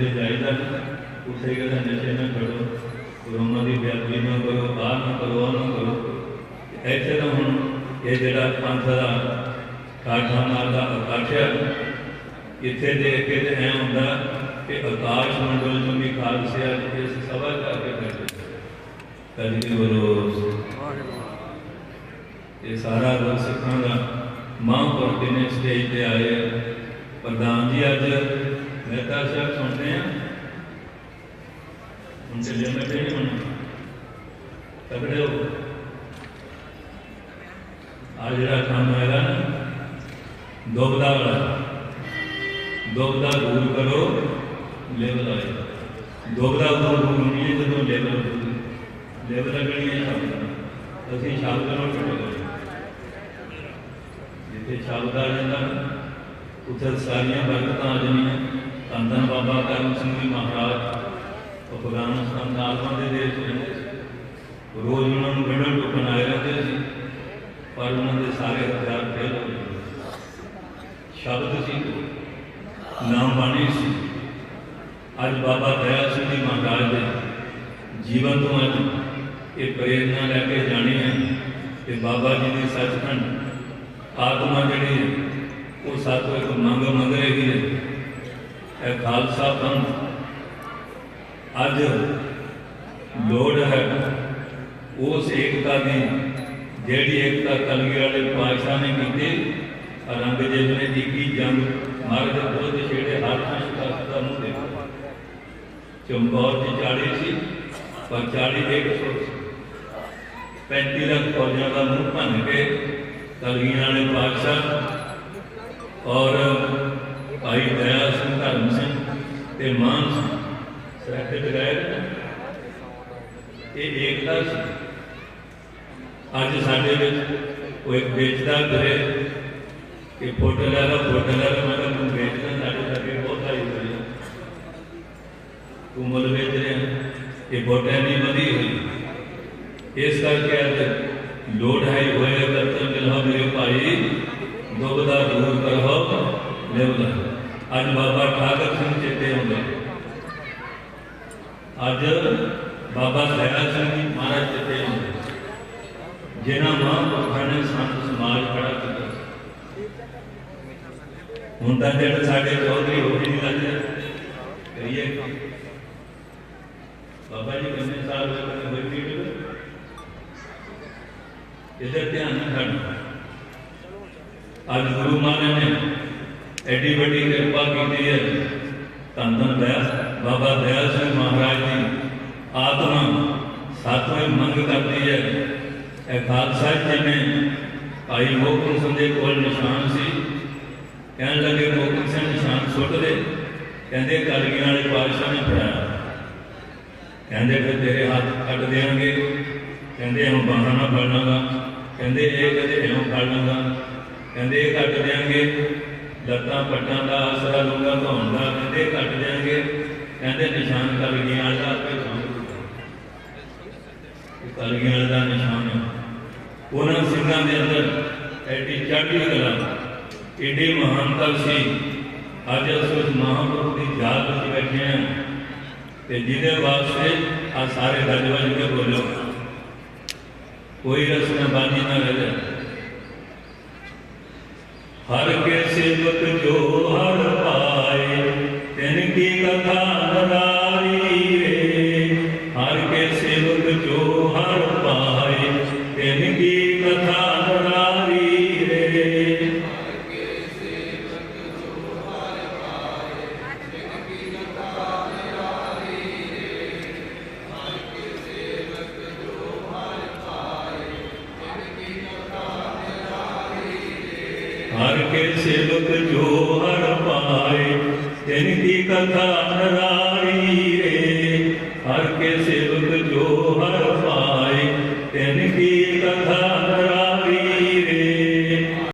ਜਾਂਦੇ ਜਾਈਦਾ ਉੱਥੇ ਕਹਿੰਦਾ ਨਸ਼ੇ ਨਾ ਕਰੋ। ਕਰੋਨਾ ਦੀ ਬੇਅਦਬੀ ਨਾ ਕਰੋ ਆਹ ਨਾ ਕਰੋ ਨਾ ਕਰੋ। ਇੱਥੇ ਤਾਂ ਹੁਣ ਇਹ ਜਿਹੜਾ ਪੰਥ ਦਾ ਕਾਰਖਾਨਾ ਦਾ ਆਕਾਸ਼ ਇੱਥੇ ਦੇਖ ਕੇ ਤੇ ਐ ਹੁੰਦਾ ਕਿ ਆਕਾਸ਼ ਮੰਡਲ ਤੋਂ ਵੀ ਖਾਲਸੇ ਇਸ ਸਭਾ ਕਰਕੇ ਬੈਠੇ ਕਦੀ ਗੁਰੂ ਇਹ ਸਾਰਾ ਗੁਰ ਸਿੱਖਾਂ ਦਾ ਮਹਾਂਪੁਰਖ ਦੇ ਨੇ ਸਟੇਜ ਤੇ ਆਏ ਪ੍ਰਧਾਨ ਜੀ ਅੱਜ ਮਹਿਤਾ ਸਾਹਿਬ ਸੁਣਦੇ ਆ? ਹੁਣ ਚੱਲੇ ਮੈਂ ਤੇ ਹੁਣ ਤਗੜੇ ਹੋ ਆ ਜਿਹੜਾ ਕੰਮ ਹੈਗਾ ਨਾ ਦੁਬਦਾ ਵਾਲਾ ਦੁਬਦਾ ਦੂਰ ਕਰੋ ਲੈਵਲ ਆਏ ਦੁਬਦਾ ਦੂਰ ਹੋਣੀ ਹੈ ਜਦੋਂ ਲੈਵਲ ਲੈਵਲ ਲੱਗਣੀ ਸ਼ਬਦ ਅਸੀਂ ਸ਼ਬਦ ਨਾਲ ਟੁੱਟ ਜਿੱਥੇ ਸ਼ਬਦ ਆ ਜਾਂਦਾ ਉੱਥੇ ਸਾਰੀਆਂ ਬਰਕਤਾਂ ਆ ਜਾਂਦੀਆਂ। ਧੰਨ ਬਾਬਾ ਕਰਮ ਸਿੰਘ ਜੀ ਮਹਾਰਾਜ ਅਫਗਾਨਿਸਤਾਨ ਦਾ ਆਲਮਾਂ ਦੇ ਦੇਸ਼ ਰਹਿੰਦੇ ਸੀ ਰੋਜ਼ ਉਹਨਾਂ ਨੂੰ ਗੜਨ ਟੁੱਟਣ ਆਏ ਰਹਿੰਦੇ ਸੀ ਪਰ ਉਹਨਾਂ ਦੇ ਸਾਰੇ ਹਥਿਆਰ ਫੇਲ ਹੋ ਗਏ। ਸ਼ਬਦ ਸੀ ਨਾਮ ਬਾਣੀ ਸੀ। ਅੱਜ ਬਾਬਾ ਦਇਆ ਸਿੰਘ ਜੀ ਮਹਾਰਾਜ ਦੇ ਜੀਵਨ ਤੋਂ ਅੱਜ ਇਹ ਪ੍ਰੇਰਣਾ ਲੈ ਕੇ ਜਾਣੀ ਹੈ ਕਿ ਬਾਬਾ ਜੀ ਦੀ ਸੱਚਖੰਡ ਆਤਮਾ ਜਿਹੜੀ ਹੈ, ਉਹ ਸਾਤੋਂ ਇੱਕ ਮੰਗ ਮੰਗ ਖਾਲਸਾ ਪੰਥ, ਅੱਜ ਲੋੜ ਹੈ ਉਸ ਏਕਤਾ ਦੀ, ਜਿਹੜੀ ਏਕਤਾ ਕਲਗੀ ਵਾਲੇ ਪਾਤਸ਼ਾਹ ਨੇ ਕੀਤੀ ਔਰੰਗਜ਼ੇਬ ਨੇ ਇੱਕੀ ਜੰਗ ਮਾਰਗ ਦੇ ਛੇੜੇ ਹਰ ਥਾਂ ਸ਼ਿਕਾਇਤ ਦਾ ਮੂੰਹ ਦੀ 40 ਸੀ, ਪਰ 40 ਦੇ ਇੱਕ ਸੀ 35 ਲੱਖ ਫੌਜਾਂ ਦਾ ਮੂੰਹ ਭੰਨ ਕੇ ਕਲਗੀਆਂ ਵਾਲੇ ਪਾਤਸ਼ਾਹ ਔਰ ਭਾਈ ਦਇਆ ਸਿੰਘ ਧਰਮ ਸਿੰਘ ਤੇ ਮਾਨ ਸਿੰਘ ਸਰਹੱਦ ਤੇ ਗਏ ਨੇ। ਇਹ ਏਕਤਾ ਸੀ ਅੱਜ ਸਾਡੇ ਵਿੱਚ ਕੋਈ ਇੱਕ ਵੇਚਦਾ ਕਰੇ ਕਿ ਫੋਟੋ ਲੈ ਲਾ ਫੋਟੋ ਲੈ ਲਾ ਮੈਂ ਕਿਹਾ ਤੂੰ ਵੇਚਦਾ ਸਾਡੇ ਲੱਗੇ ਬਹੁਤ ਆਈ ਹੋਈ ਹੈ ਤੂੰ ਮੁੱਲ ਵੇਚ ਰਿਹਾ ਇਹ ਫੋਟੋ ਨਹੀਂ ਵਧੀ ਹੋਈ ਇਸ ਕਰਕੇ ਅੱਜ ਲੋੜ ਹੈ ਹੋਏ ਕਰਤਨ ਮਿਲੋ ਮੇਰੇ ਭਾਈ ਦੁਬਦਾ ਦੂਰ ਕਰੋ ਲੈਵਦਾ ਅੱਜ ਬਾਬਾ ਠਾਕਰ ਸਿੰਘ ਚੇਤੇ ਹੁੰਦੇ ਅੱਜ ਬਾਬਾ ਦਇਆ ਸਿੰਘ ਜੀ ਮਹਾਰਾਜ ਚੇਤੇ ਹੁੰਦੇ ਜਿਨ੍ਹਾਂ ਮਹਾਂਪੁਰਖਾਂ ਨੇ ਸੰਤ ਸਮਾਜ ਖੜਾ ਕੀਤਾ। ਸੀ। ਹੁਣ ਤਾਂ ਜਿਹੜੇ ਸਾਡੇ ਚੌਧਰੀ ਹੋ ਹੀ ਨਹੀਂ ਲੱਗਦੇ। ਕਰੀਏ ਕੀ? ਬਾਬਾ ਜੀ ਕਿੰਨੇ ਸਾਲ ਹੋ ਗਏ ਹੋਈ ਮੀਟਿੰਗ ਇਹਦੇ ਧਿਆਨ ਨਾਲ ਖੜਨਾ ਅੱਜ ਗੁਰੂ ਮਹਾਰਾਜ ਨੇ ਐਡੀ ਵੱਡੀ ਕਿਰਪਾ ਕੀਤੀ ਹੈ। ਧੰਨ ਧੰਨ ਦਇਆ ਬਾਬਾ ਦਇਆ ਸਿੰਘ ਮਹਾਰਾਜ ਦੀ ਆਤਮਾ ਸਾਤਵੇਂ ਮੰਗ ਕਰਦੀ ਹੈ ਇਹ ਖਾਲਸਾ ਜੀ ਨੇ ਭਾਈ ਮੋਹਕਮ ਸਿੰਘ ਦੇ ਕੋਲ ਨਿਸ਼ਾਨ ਸੀ। ਕਹਿਣ ਲੱਗੇ ਮੋਹਕਮ ਸਿੰਘ, ਨਿਸ਼ਾਨ ਸੁੱਟ ਦੇ। ਕਹਿੰਦੇ, ਕਲਗੀਆਂ ਵਾਲੇ ਪਾਤਸ਼ਾਹ ਨੇ ਫੜਾਇਆ। ਕਹਿੰਦੇ, ਫਿਰ ਤੇਰੇ ਹੱਥ ਕੱਟ ਦੇਣਗੇ। ਕਹਿੰਦੇ, ਹੁਣ ਬਾਹਾਂ ਨਾਲ ਫੜ ਲਾਂਗਾ। ਕਹਿੰਦੇ, ਇਹ ਕਦੇ ਐਵੇਂ ਫੜ ਲਾਂਗਾ? ਕਹਿੰਦੇ, ਇਹ ਕੱਟ ਦੇਣਗੇ। ਲੱਤਾਂ, ਪੱਟਾਂ ਦਾ ਆਸਰਾ, ਲੂੰਗਾ ਧੌਣ ਦਾ। ਕਹਿੰਦੇ, ਇਹ ਕੱਟ ਦੇਣਗੇ। ਕਹਿੰਦੇ ਨਿਸ਼ਾਨ ਕਲਗੀਆਂ ਵਾਲਾ ਆਪੇ ਕਲਗੀਆਂ ਦਾ ਨਿਸ਼ਾਨ ਉਹਨਾਂ ਸਿੰਘਾਂ ਦੇ ਅੰਦਰ ਐਡੀ ਚੜ੍ਹਦੀ ਕਲਾ ਏਡੀ ਮਹਾਨਤਾ ਸੀ। ਅੱਜ ਅਸੀਂ ਉਸ ਮਹਾਂਪੁਰਖ ਦੀ ਯਾਦ ਵਿੱਚ ਬੈਠੇ ਹਾਂ ਤੇ ਜਿਹਦੇ ਵਾਸਤੇ ਆ ਸਾਰੇ ਗੱਜ ਵੱਜ ਕੇ ਬੋਲੋ। ਕੋਈ ਰਸਨਾ ਬਾਜੀ ਨਾ ਰਹਿ ਹਰ ਕੇ ਸੇਵਕ ਜੋ ਹਰ ਕੇ ਸੇਵਕ ਜੋ ਹਰ ਪਾਏ ਤਿਨ ਕੀ